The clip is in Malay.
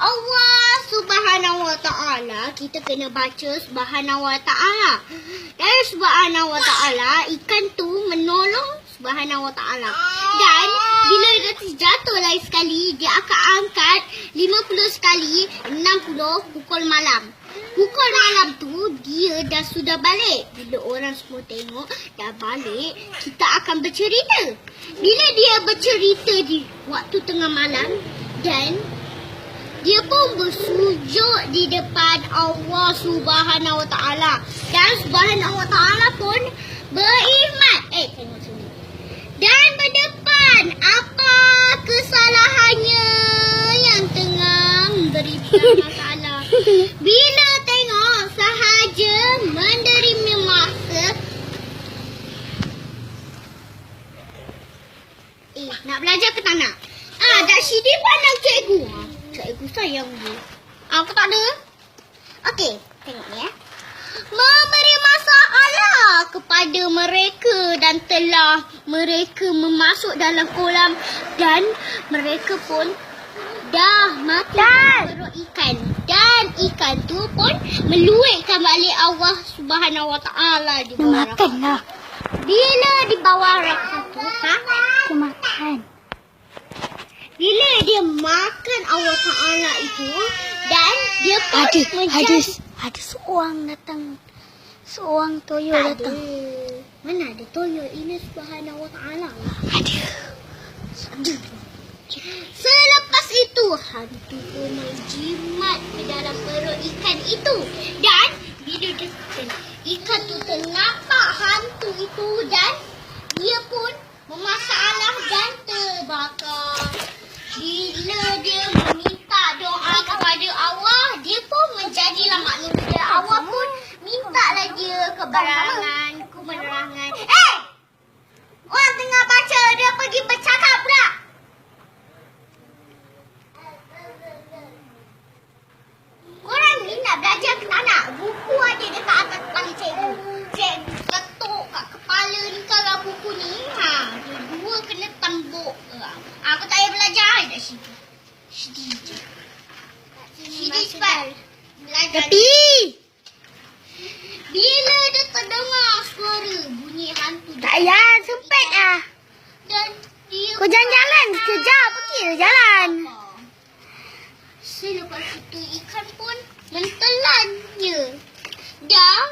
Allah subhanahu wa ta'ala, kita kena baca subhanahu wa ta'ala. Dan subhanahu wa ta'ala, ikan tu menolong subhanahu wa ta'ala. Dan bila dia terjatuh lain sekali, dia akan angkat 50 sekali 60 pukul malam. Pukul malam tu dia dah sudah balik. Bila orang semua tengok dah balik, kita akan bercerita. Bila dia bercerita di waktu tengah malam dan dia pun bersujud di depan Allah Subhanahu Wa Taala dan Subhanahu Wa Taala pun beriman. Eh, tengok sini. Dan berdepan apa kesalahannya yang tengah memberikan masalah. Bila tengok sahaja menerima masa Eh, nak belajar ke tak nak? Ah, Dak Syidi pandang cikgu. Cikgu sayang dia. Ah, aku tak ada. Okey, tengok ni eh. Memberi masalah kepada mereka dan telah mereka memasuk dalam kolam dan mereka pun dah mati dalam perut ikan. Dan ikan tu pun meluitkan balik Allah Subhanahu Wa Taala di bawah Makan lah. Bila di bawah tu, ha? Aku makan. Bila dia makan Allah Ta'ala itu dan dia pun Ada, menjadi... ada, ada seorang datang. Seorang toyo Tak ada. datang. Mana ada toyo ini subhanahu wa ta'ala. Ada. Ada. Selepas itu, hantu pun menjimat ke dalam perut ikan itu. Dan bila dia ikan tu ternampak hantu itu dan dia pun memasalah dan terbakar. Bila dia meminta doa kepada Allah, dia pun menjadilah manusia. Allah pun mintalah dia keberangan, keberangan. Eh! Orang tengah baca, dia pergi bercakap pula. Korang ni nak belajar ke tak nak? Buku ada dekat atas kepala cikgu. Cikgu letuk kat kepala ni kalau buku ni. Ha, dua kena tembuk. Ha, Aku tak payah belajar dah situ. Je. Sidi cepat. Belajar. Tapi. Bila dia terdengar suara bunyi hantu. Tak payah, sempit lah. Dan dia Kau jalan-jalan sekejap. Pergi lah jalan. Selepas itu ikan pun mentelannya. Dan